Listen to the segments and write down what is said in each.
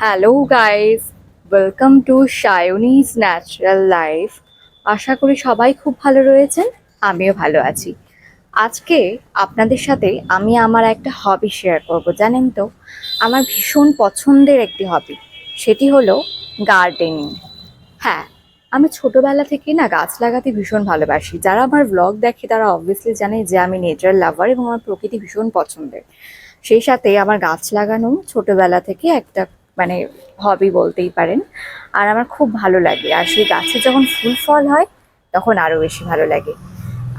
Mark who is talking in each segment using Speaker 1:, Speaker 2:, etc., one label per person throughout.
Speaker 1: Hello guys welcome to সায়নিজ natural life আশা করি সবাই খুব ভালো রয়েছেন, আমিও ভালো আছি। আজকে আপনাদের সাথে আমি আমার একটা হবি শেয়ার করব, জানেন তো? আমার ভীষণ পছন্দের একটি হবি সেটি হলো গার্ডেনিং হ্যাঁ আমি ছোটবেলা থেকে না গাছ লাগাতে ভীষণ ভালোবাসি। যারা আমার ব্লগ দেখে তারা অবভিয়াসলি জানে যে আমি নেচার লাভার এবং আমার প্রকৃতি ভীষণ পছন্দের। সেই সাথে আমার গাছ লাগানো ছোটবেলা থেকে একটা মানে হবি বলতেই পারেন। আর আমার খুব ভালো লাগে। আর সেই গাছে যখন ফুল ফল হয়, তখন আরও বেশি ভালো লাগে।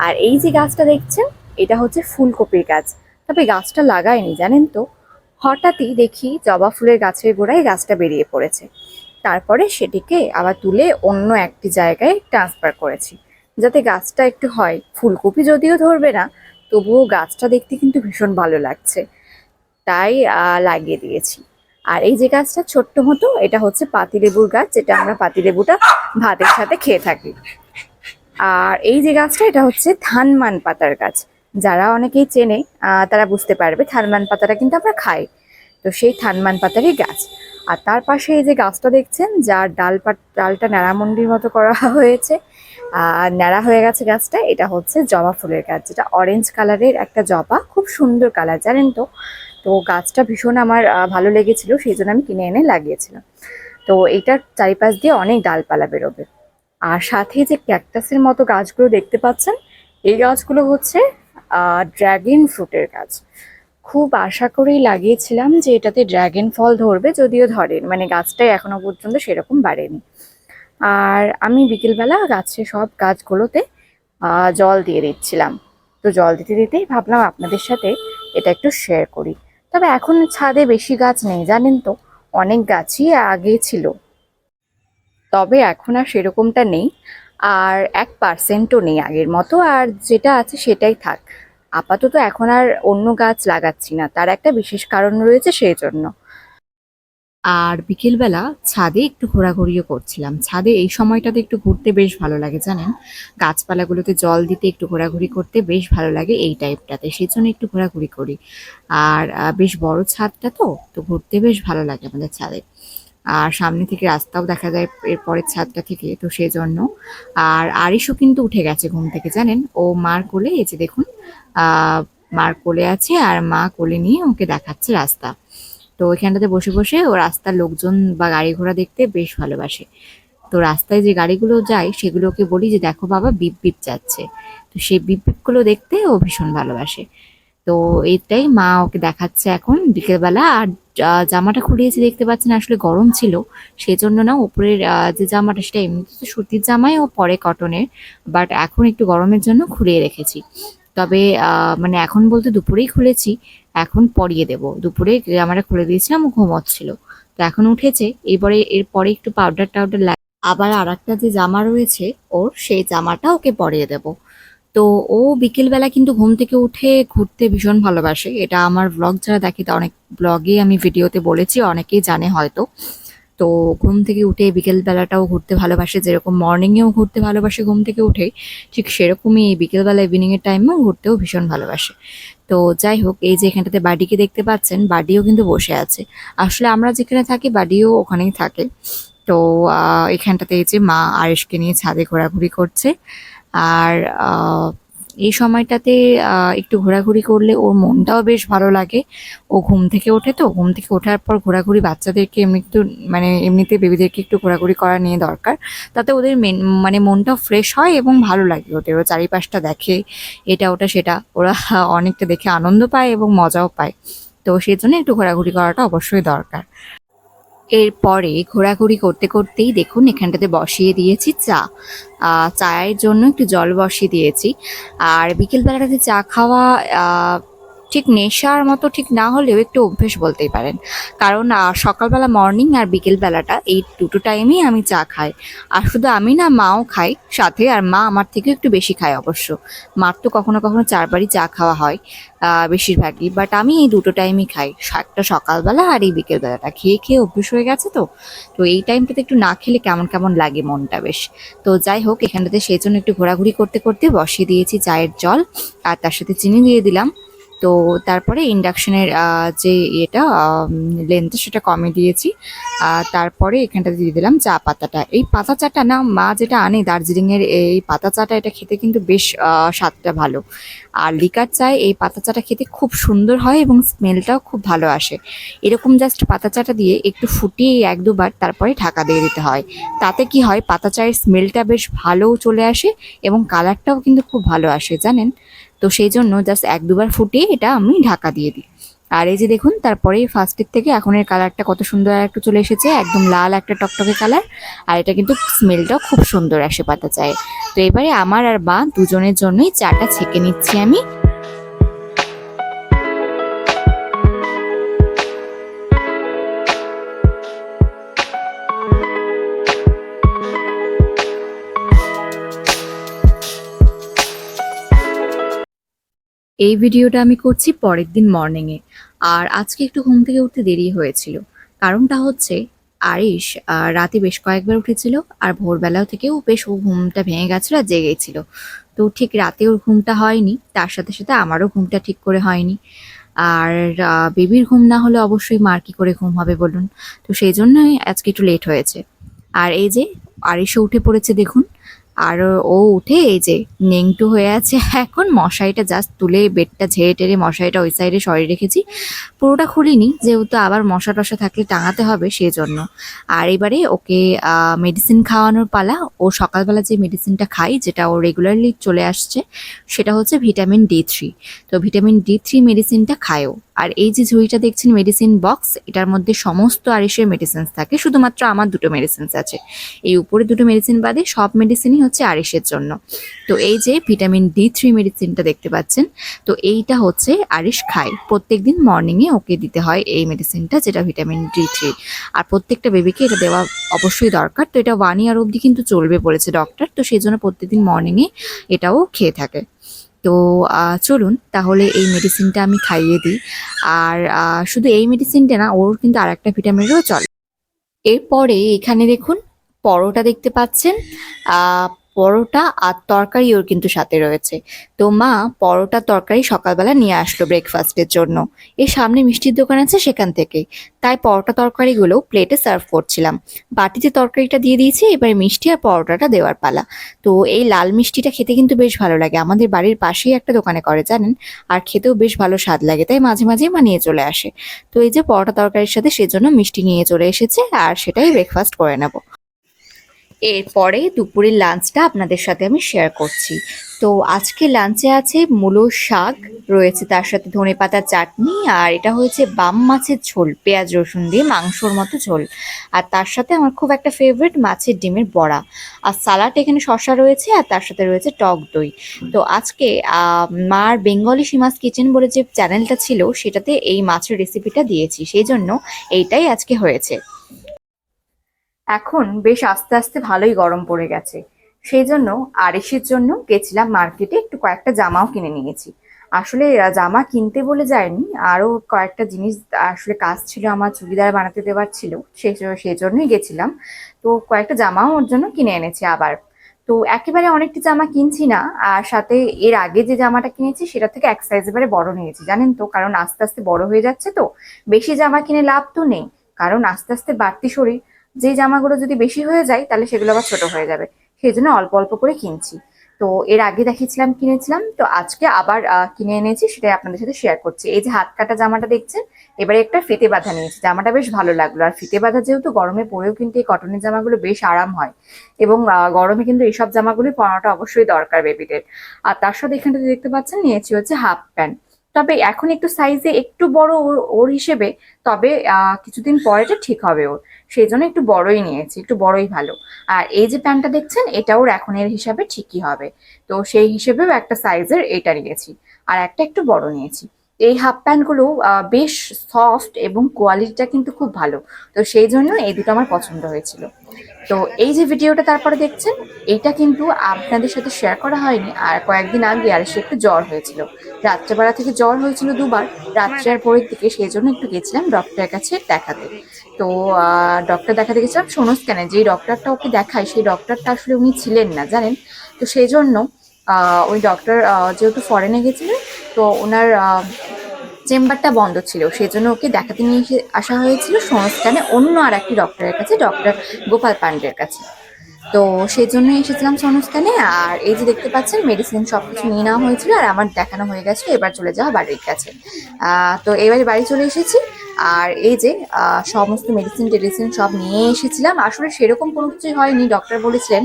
Speaker 1: আর এই যে গাছটা দেখছেন, এটা হচ্ছে ফুলকপির গাছ। তবে গাছটা লাগায়নি, জানেন তো? হঠাৎই দেখি জবা ফুলের গাছের গোড়ায় গাছটা বেরিয়ে পড়েছে। তারপরে সেটিকে আবার তুলে অন্য একটি জায়গায় ট্রান্সফার করেছি। যাতে গাছটা একটু হয়। ফুলকপি যদিও ধরবে না, তবুও গাছটা দেখতে কিন্তু ভীষণ ভালো লাগছে। তাই লাগিয়ে দিয়েছি। আর এই যে গাছটা ছোট্ট মতো, এটা হচ্ছে পাতিলেবুর গাছ, যেটা আমরা পাতিলেবুটা ভাতের সাথে খেয়ে থাকি। আর এই যে গাছটা, এটা হচ্ছে ধানমান পাতার গাছ। যারা অনেকেই চেনে তারা বুঝতে পারবে, থানমান পাতাটা কিন্তু আমরা খাই। তো সেই থানমান পাতারই গাছ। আর তার পাশে এই যে গাছটা দেখছেন, যার ডাল ডালটা ন্যাড়ামন্ডির মতো করা হয়েছে। আর ন্যাড়া হয়ে গেছে গাছটা, এটা হচ্ছে জবা ফুলের গাছ, যেটা অরেঞ্জ কালারের একটা জবা, খুব সুন্দর কালার জানেন তো? তো গাছটা ভীষণ আমার ভালো লেগেছিল সেই জন্য আমি কিনে এনে লাগিয়েছিলাম। তো এইটার চারিপাশ দিয়ে অনেক ডালপালা বেরোবে। আর সাথে যে ক্যাকটাসের মতো গাছগুলো দেখতে পাচ্ছেন, এই গাছগুলো হচ্ছে ড্র্যাগন ফ্রুটের গাছ। খুব আশা করেই লাগিয়েছিলাম যে এটাতে ড্র্যাগন ফল ধরবে, যদিও ধরেন মানে গাছটাই এখনও পর্যন্ত সেরকম বাড়েনি। আর আমি বিকেলবেলা গাছে সব গাছগুলোতে জল দিয়ে দিচ্ছিলাম। তো জল দিতে দিতেই ভাবলাম আপনাদের সাথে এটা একটু শেয়ার করি। তবে এখন ছাদে বেশি গাছ নেই, জানেন তো? অনেক গাছই আগে ছিল। তবে এখন আর সেরকমটা নেই, আর এক পার্সেন্টও নেই আগের মতো, আর যেটা আছে সেটাই থাক। আপাতত এখন আর অন্য গাছ লাগাচ্ছি না, তার একটা বিশেষ কারণ রয়েছে সেই জন্য। আর বিকেলবেলা ছাদে একটু ঘোরাঘুরিও করছিলাম। ছাদে এই সময়টাতে একটু ঘুরতে বেশ ভালো লাগে, জানেন? গাছপালাগুলোতে জল দিতে একটু ঘোরাঘুরি করতে বেশ ভালো লাগে এই টাইপটাতে, সেই জন্য একটু ঘোরাঘুরি করি। আর বেশ বড় ছাদটা তো তো ঘুরতে বেশ ভালো লাগে আমাদের ছাদে। আর সামনে থেকে রাস্তাও দেখা যায় এরপরের ছাদটা থেকে, তো সেই জন্য আর আরিশও কিন্তু উঠে গেছে ঘুম থেকে, জানেন? ও মার কোলে, এই যে দেখুন মার কোলে আছে আর মা কোলে নিয়ে ওকে দেখাচ্ছে রাস্তা। তো ওইখানটাতে বসে বসে ও রাস্তার লোকজন বা গাড়ি ঘোড়া দেখতে বেশ ভালোবাসে। তো রাস্তায় যে গাড়িগুলো যায়, সেগুলোকে বলি যে, দেখো বাবা, বিপ বিপ যাচ্ছে। তো সেই বিপ বিপগুলো দেখতে ও ভীষণ ভালোবাসে। তো এটাই মা ওকে দেখাচ্ছে এখন বিকেলবেলা। আর জামাটা খুলিয়েছি দেখতে পাচ্ছেন, আসলে গরম ছিল। সেই জন্য না উপরের যে জামাটা, সেটা এমনিতে সুতির জামাই ও পরে কটনের বাট এখন একটু গরমের জন্য খুলিয়ে রেখেছি। তবে মানে এখন বলতে দুপুরেই খুলেছি, এখন পরিয়ে দেব। দুপুরে জামাটা খুলে দিয়েছিলাম ঘুমোচ্ছিল তো এখন উঠেছে, এরপরে এরপরে একটু পাউডার টাউডার লাগে আবার আর একটা যে জামা রয়েছে, ওর সেই জামাটা ওকে পরিয়ে দেব। তো ও বিকেলবেলা কিন্তু ঘুম থেকে উঠে ঘুরতে ভীষণ ভালোবাসে। এটা আমার ব্লগ যারা দেখে, তা অনেক ব্লগে আমি ভিডিওতে বলেছি, অনেকেই জানে হয়তো। তো ঘুম থেকে উঠে বিকেলবেলাটাও ঘুরতে ভালোবাসে, যেরকম মর্নিংয়েও ঘুরতে ভালোবাসে ঘুম থেকে উঠে, ঠিক সেরকমই এই বিকেলবেলা ইভিনিংয়ের টাইমেও ঘুরতেও ভীষণ ভালোবাসে। তো যাই হোক, এই যে এখানটাতে বাডিকে দেখতে পাচ্ছেন, বাডিও কিন্তু বসে আছে। আসলে আমরা যেখানে থাকি, বাডিও ওখানেই থাকে। তো এখানটাতে এই যে মা আরেশকে নিয়ে ছাদে ঘোরাঘুরি করছে। আর এই সময়টাতে একটু ঘোরাঘুরি করলে ওর মনটাও বেশ ভালো লাগে। ও ঘুম থেকে ওঠে তো, ঘুম থেকে ওঠার পর ঘোরাঘুরি বাচ্চাদেরকে এমনি একটু মানে এমনিতে বেবিদেরকে একটু ঘোরাঘুরি করা নিয়ে দরকার। তাতে ওদের মেন মানে মনটাও ফ্রেশ হয় এবং ভালো লাগে ওদের। ও চারিপাশটা দেখে, এটা ওটা সেটা। ওরা অনেকটা দেখে আনন্দ পায় এবং মজাও পায়। তো সেই জন্য একটু ঘোরাঘুরি করাটা অবশ্যই দরকার। এরপরে ঘোরাঘুরি করতে করতেই দেখুন এখানটাতে বসিয়ে দিয়েছি চা। চায়ের জন্য একটু জল বসিয়ে দিয়েছি। আর বিকেলবেলাটাতে চা খাওয়া ঠিক নেশার মতো ঠিক না হলেও একটু অভ্যেস বলতেই পারেন। কারণ সকালবেলা মর্নিং আর বিকেলবেলাটা এই দুটো টাইমেই আমি চা খাই। আর শুধু আমি না, মাও খাই সাথে আর মা আমার থেকে একটু বেশি খায় অবশ্য। মার তো কখনো কখনো চারবারই চা খাওয়া হয় বেশিরভাগই। বাট আমি এই দুটো টাইমই খাই। একটা সকালবেলা আর এই বিকেলবেলাটা খেয়ে খেয়ে অভ্যেস হয়ে গেছে তো? তো এই টাইমটাতে একটু না খেলে কেমন কেমন লাগে মনটা বেশ? তো যাই হোক, এখানটাতে সেই জন্য একটু ঘোরাঘুরি করতে করতে বসিয়ে দিয়েছি চায়ের জল। আর তার সাথে চিনি দিয়ে দিলাম। তো তারপরে ইন্ডাকশনের যে এটা লেন্থ সেটা কমে দিয়েছি। তারপরে এখানটা দিয়ে দিলাম চা পাতাটা। এই পাতা চাটা না মা যেটা আনে দার্জিলিংয়ের, এই পাতা চাটা এটা খেতে কিন্তু বেশ স্বাদটা ভালো। আর লিকার চায়, এই পাতা চাটা খেতে খুব সুন্দর হয় এবং স্মেলটাও খুব ভালো আসে। এরকম জাস্ট পাতা চাটা দিয়ে একটু ফুটিয়ে এক দুবার তারপরে ঢাকা দিয়ে দিতে হয়। তাতে কি হয়, পাতা চায়ের স্মেলটা বেশ ভালোও চলে আসে এবং কালারটাও কিন্তু খুব ভালো আসে, জানেন? তো সেই জন্য জাস্ট এক দুবার ফুটিয়ে এটা আমি ঢাকা দিয়ে দিই। আর এই যে দেখুন, তারপরে ফার্স্টের থেকে এখন এর কালারটা কত সুন্দর একটু চলে এসেছে, একদম লাল একটা টকটকে কালার আর এটা কিন্তু স্মেলটাও খুব সুন্দর আসে পাতা চায় তো এবারে আমার আর মা দুজনের জন্যই চাটা ছেঁকে নিচ্ছি আমি। এই ভিডিওটা আমি করছি পরের দিন মর্নিংয়ে। আর আজকে একটু ঘুম থেকে উঠতে দেরি হয়েছিল। কারণটা হচ্ছে, আরিশ রাতে বেশ কয়েকবার উঠেছিল আর ভোরবেলাও থেকেও বেশ ও ঘুমটা ভেঙে গেছিল আর জেগেছিল তো ঠিক রাতে ওর ঘুমটা হয়নি, তার সাথে সাথে আমারও ঘুমটা ঠিক করে হয়নি। আর বেবির ঘুম না হলে অবশ্যই মার কি করে ঘুম হবে বলুন? তো সেই জন্যই আজকে একটু লেট হয়েছে। আর এই যে, আরিশও উঠে পড়েছে দেখুন। আর ও উঠে এই যে নেংটু হয়ে আছে। এখন মশারিটা জাস্ট তুলে বেডটা ঝেড়ে টেরে মশারিটা ওই সাইডে সরিয়ে রেখেছি। পুরোটা খুলিনি, যেহেতু আবার মশা টশা থাকলে টাঙাতে হবে সেই জন্য আর এবারে ওকে মেডিসিন খাওয়ানোর পালা। ও সকালবেলা যে মেডিসিনটা খাই যেটা ও রেগুলারলি চলে আসছে, সেটা হচ্ছে ভিটামিন ডি থ্রি তো ভিটামিন ডি থ্রি মেডিসিনটা খায়ও আর এই যে ঝুড়িটা দেখছেন মেডিসিন বক্স এটার মধ্যে সমস্ত আরিসের মেডিসিনস থাকে। শুধুমাত্র আমার দুটো মেডিসিনস আছে। এই উপরে দুটো মেডিসিন বাদে সব মেডিসিনই হচ্ছে আরিসের জন্য। তো এই যে ভিটামিন ডি থ্রি মেডিসিনটা দেখতে পাচ্ছেন, তো এইটা হচ্ছে আরিশ খায়। প্রত্যেকদিন মর্নিংয়ে ওকে দিতে হয় এই মেডিসিনটা যেটা ভিটামিন ডি থ্রি আর প্রত্যেকটা বেবিকে এটা দেওয়া অবশ্যই দরকার। তো এটা ওয়ান ইয়ার অবধি কিন্তু চলবে বলেছে ডক্টর তো সেই জন্য প্রত্যেকদিন মর্নিংয়ে এটাও খেয়ে থাকে। তো চলুন তাহলে এই মেডিসিনটা আমি খাইয়ে দিই। আর শুধু এই মেডিসিনটা না, ওর কিন্তু আর একটা ভিটামিনেরও চলে। এরপরে এখানে দেখুন, পরোটা দেখতে পাচ্ছেন। পরোটা আর তরকারি ওর কিন্তু সাথে রয়েছে। তো মা, পরোটা তরকারি সকালবেলা নিয়ে আসলো ব্রেকফাস্টের জন্য। এর সামনে মিষ্টির দোকান আছে সেখান থেকে। তাই পরোটা তরকারিগুলো প্লেটে সার্ভ করছিলাম। বাটিতে তরকারিটা দিয়ে দিয়েছি, এবারে মিষ্টি আর পরোটাটা দেওয়ার পালা। তো এই লাল মিষ্টিটা খেতে কিন্তু বেশ ভালো লাগে। আমাদের বাড়ির পাশেই একটা দোকানে করে, জানেন? আর খেতেও বেশ ভালো স্বাদ লাগে, তাই মাঝে মাঝেই মা নিয়ে চলে আসে। তো এই যে পরোটা তরকারির সাথে সেজন্য মিষ্টি নিয়ে চলে এসেছে, আর সেটাই ব্রেকফাস্ট করে নেব। এরপরে দুপুরের লাঞ্চটা আপনাদের সাথে আমি শেয়ার করছি। তো আজকে লাঞ্চে আছে মূলো শাক, রয়েছে তার সাথে ধনে পাতার চাটনি, আর এটা হয়েছে বাম মাছের ঝোল, পেঁয়াজ রসুন দিয়ে মাংসর মতো ঝোল। আর তার সাথে আমার খুব একটা ফেভারিট মাছের ডিমের বড়া। আর সালাড এখানে শসা রয়েছে, আর তার সাথে রয়েছে টক দই। তো আজকে মার বেঙ্গলি সীমাস কিচেন বলে যে চ্যানেলটা ছিল, সেটাতে এই মাছের রেসিপিটা দিয়েছি। সেই জন্য এইটাই আজকে হয়েছে। এখন বেশ আস্তে আস্তে ভালোই গরম পড়ে গেছে। সেই জন্য আরিসের জন্য গেছিলাম মার্কেটে একটু কয়েকটা জামাও কিনে নিয়েছি। আসলে জামা কিনতে বলে যায়নি, আরও কয়েকটা জিনিস আসলে কাজ ছিল, আমার চুড়িদার বানাতে দেওয়ার ছিল সেই সেই জন্যই গেছিলাম। তো কয়েকটা জামাও ওর জন্য কিনে এনেছি আবার। তো একেবারে অনেকটা জামা কিনছি না, আর সাথে এর আগে যে জামাটা কিনেছি সেটা থেকে এক সাইজ এবারে বড় নিয়েছি, জানেন তো? কারণ আস্তে আস্তে বড় হয়ে যাচ্ছে তো, বেশি জামা কিনে লাভ তো নেই, কারণ আস্তে আস্তে বাড়তি শরীর। যে জামাগুলো যদি বেশি হয়ে যায়, তাহলে সেগুলো আবার ছোট হয়ে যাবে। সেই জন্য অল্প অল্প করে কিনছি। তো এর আগে দেখিয়েছিলাম, কিনেছিলাম। তো আজকে আবার কিনে এনেছি, সেটাই আপনাদের সাথে শেয়ার করছি। এই যে হাত কাটা জামাটা দেখছেন, এবারে একটা ফিতে বাঁধা নিয়েছি। জামাটা বেশ ভালো লাগল। আর ফিতে বাঁধা যেহেতু গরমে পরেও কিন্তু এই কটনের জামাগুলো বেশ আরাম হয়। এবং গরমে কিন্তু এইসব জামাগুলি পরানোটা অবশ্যই দরকার বেবিদের আর তার সাথে এখানটাতে দেখতে পাচ্ছেন, নিয়েছি হচ্ছে হাফ প্যান্ট তবে এখন একটু সাইজে একটু বড় ওর হিসেবে, তবে কিছুদিন পরে এটা ঠিক হবে ওর। সেই জন্য একটু বড়ই নিয়েছি, একটু বড়ই ভালো। আর এই যে প্যান্টটা দেখছেন, এটা ওর এখনের হিসাবে ঠিকই হবে। তো সেই হিসেবেও একটা সাইজের এটা নিয়েছি। আর একটা একটু বড় নিয়েছি। এই হাফ প্যান্টগুলো বেশ সফট এবং কোয়ালিটিটা কিন্তু খুব ভালো। তো সেই জন্য এই দুটো আমার পছন্দ হয়েছিল। তো এই যে ভিডিওটা তারপরে দেখছেন, এটা কিন্তু আপনাদের সাথে শেয়ার করা হয়নি। আর কয়েকদিন আগে আর সে একটু জ্বর হয়েছিল। রাত্রেবেলা থেকে জ্বর হয়েছিল দুবার। রাত্রে আর পরের দিকে সেই জন্য একটু গেছিলাম ডক্টরের কাছে দেখাতে। তো ডক্টর দেখাতে গেছিলাম সোনো স্ক্যানে যেই ডক্টরটা ওকে দেখায়, সেই ডক্টরটা আসলে উনি ছিলেন না, জানেন? তো সেই জন্য ওই ডক্টর যেহেতু ফরেনে গেছিলেন, তো ওনার চেম্বারটা বন্ধ ছিল সেই জন্য ওকে দেখাতে নিয়ে আসা হয়েছিল। সংস্থানে অন্য আর একটি ডক্টরের কাছে ডক্টর গোপাল পান্ডের কাছে। তো সেই জন্যই এসেছিলাম সংস্থানে আর এই যে দেখতে পাচ্ছেন মেডিসিন সব কিছু নিয়ে নেওয়া হয়েছিল আর আমার দেখানো হয়ে গেছে, এবার চলে যাওয়া বাড়ির কাছে। তো এবারে বাড়ি চলে এসেছি। আর এই যে সমস্ত মেডিসিন টেডিসিন সব নিয়ে এসেছিলাম। আসলে সেরকম কোনো কিছুই হয়নি। ডক্টর বলেছিলেন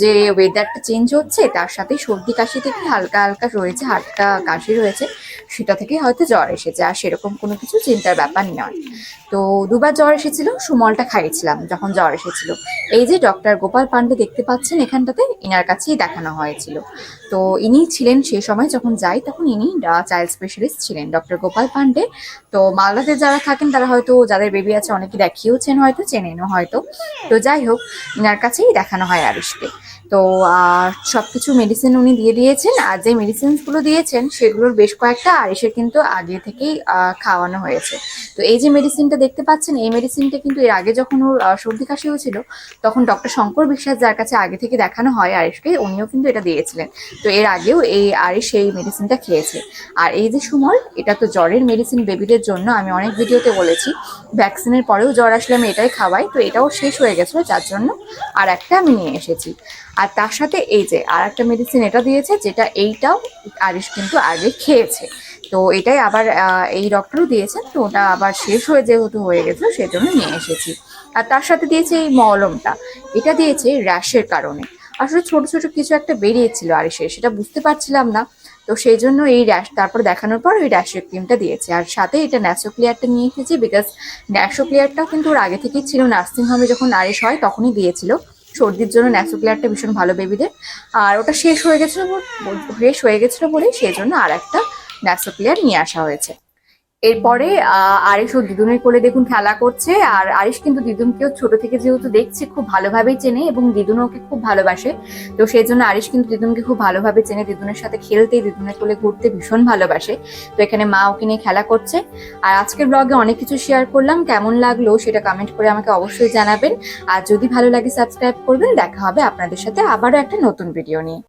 Speaker 1: যে ওয়েদারটা চেঞ্জ হচ্ছে, তার সাথে সর্দি কাশি থেকে হালকা হালকা রয়েছে, হালকা কাশি রয়েছে, সেটা থেকে হয়তো জ্বর এসেছে। আর সেরকম কোনো কিছু চিন্তার ব্যাপার নয়। তো দুবার জ্বর এসেছিল, সুমলটা খাইয়েছিলাম যখন জ্বর এসেছিল। এই যে ডক্টর গোপাল পান্ডে দেখতে পাচ্ছেন, এখানটাতে ইনার কাছেই দেখানো হয়েছিল। তো ইনি ছিলেন সে সময় যখন যাই, তখন ইনি চাইল্ড স্পেশালিস্ট ছিলেন, ডক্টর গোপাল পান্ডে। তো মালদাতে যারা থাকেন, তারা হয়তো যাদের বেবি আছে, অনেকে দেখিয়েওছেন হয়তো, চেনেনও হয়তো। তো যাই হোক, ইনার কাছেই দেখানো হয় আরিশকে। তো সব কিছু মেডিসিন উনি দিয়ে দিয়েছেন, আর যে মেডিসিনসগুলো দিয়েছেন, সেগুলোর বেশ কয়েকটা আরিশের কিন্তু আগে থেকেই খাওয়ানো হয়েছে। তো এই যে মেডিসিনটা দেখতে পাচ্ছেন, এই মেডিসিনটা কিন্তু এর আগে যখন ওর সর্দি কাশি হয়েছিল, তখন ডক্টর শঙ্কর বিশ্বাস যার কাছে আগে থেকে দেখানো হয় আরিশকে উনিও কিন্তু এটা দিয়েছিলেন। তো এর আগেও এই আরিশ এই মেডিসিনটা খেয়েছে। আর এই যে সুমল, এটা তো জ্বরের মেডিসিন বেবিদের জন্য, আমি অনেক ভিডিওতে বলেছি ভ্যাকসিনের পরেও জ্বর আসলে আমি এটাই খাওয়াই, তো এটাও শেষ হয়ে গেছিল, যার জন্য আর একটা আমি নিয়ে এসেছি। আর তার সাথে এই যে আর একটা মেডিসিন এটা দিয়েছে, যেটা এইটাও আরিশ কিন্তু আগে খেয়েছে। তো এটাই আবার এই ডক্টরও দিয়েছেন তো ওটা আবার শেষ হয়ে যেহেতু হয়ে গেছিল সেজন্য নিয়ে এসেছি। আর তার সাথে দিয়েছে এই মলমটা, এটা দিয়েছে র্যাশের কারণে। আসলে ছোট ছোট কিছু একটা বেরিয়েছিল আরিশের সেটা বুঝতে পারছিলাম না। তো সেই জন্য এই র্যাশ, তারপর দেখানোর পর ওই র্যাশের ক্রিমটা দিয়েছে। আর সাথে এটা ন্যাসো ক্লিয়ারটা নিয়ে এসেছি বিকজ ন্যাসো ক্লিয়ারটাও কিন্তু ওর আগে থেকেই ছিল নার্সিং হোমে যখন আরিশ হয় তখনই দিয়েছিল। সর্দির জন্য ন্যাসো ক্লিয়ারটা ভীষণ ভালো বেবিদের আর ওটা শেষ হয়ে গেছিল শেষ হয়ে গেছিল বলেই সেই জন্য আর একটা ন্যাসোক্লিয়ার নিয়ে আসা হয়েছে। এরপরে আরিশ ও দিদুনের কোলে দেখুন খেলা করছে, আর আরিশ কিন্তু দিদুনকেও ছোট থেকে যেহেতু দেখছে, খুব ভালোভাবেই চেনে এবং দিদুন ওকে খুব ভালোবাসে। তো সেই জন্য আরিশ কিন্তু দিদুনকে খুব ভালোভাবে চেনে, দিদুনের সাথে খেলতে দিদুনের কোলে ঘুরতে ভীষণ ভালোবাসে। তো এখানে মা ওকে নিয়ে খেলা করছে। আর আজকের ব্লগে অনেক কিছু শেয়ার করলাম, কেমন লাগল সেটা কমেন্ট করে আমাকে অবশ্যই জানাবেন। আর যদি ভালো লাগে সাবস্ক্রাইব করবেন। দেখা হবে আপনাদের সাথে আবারও একটা নতুন ভিডিও নিয়ে।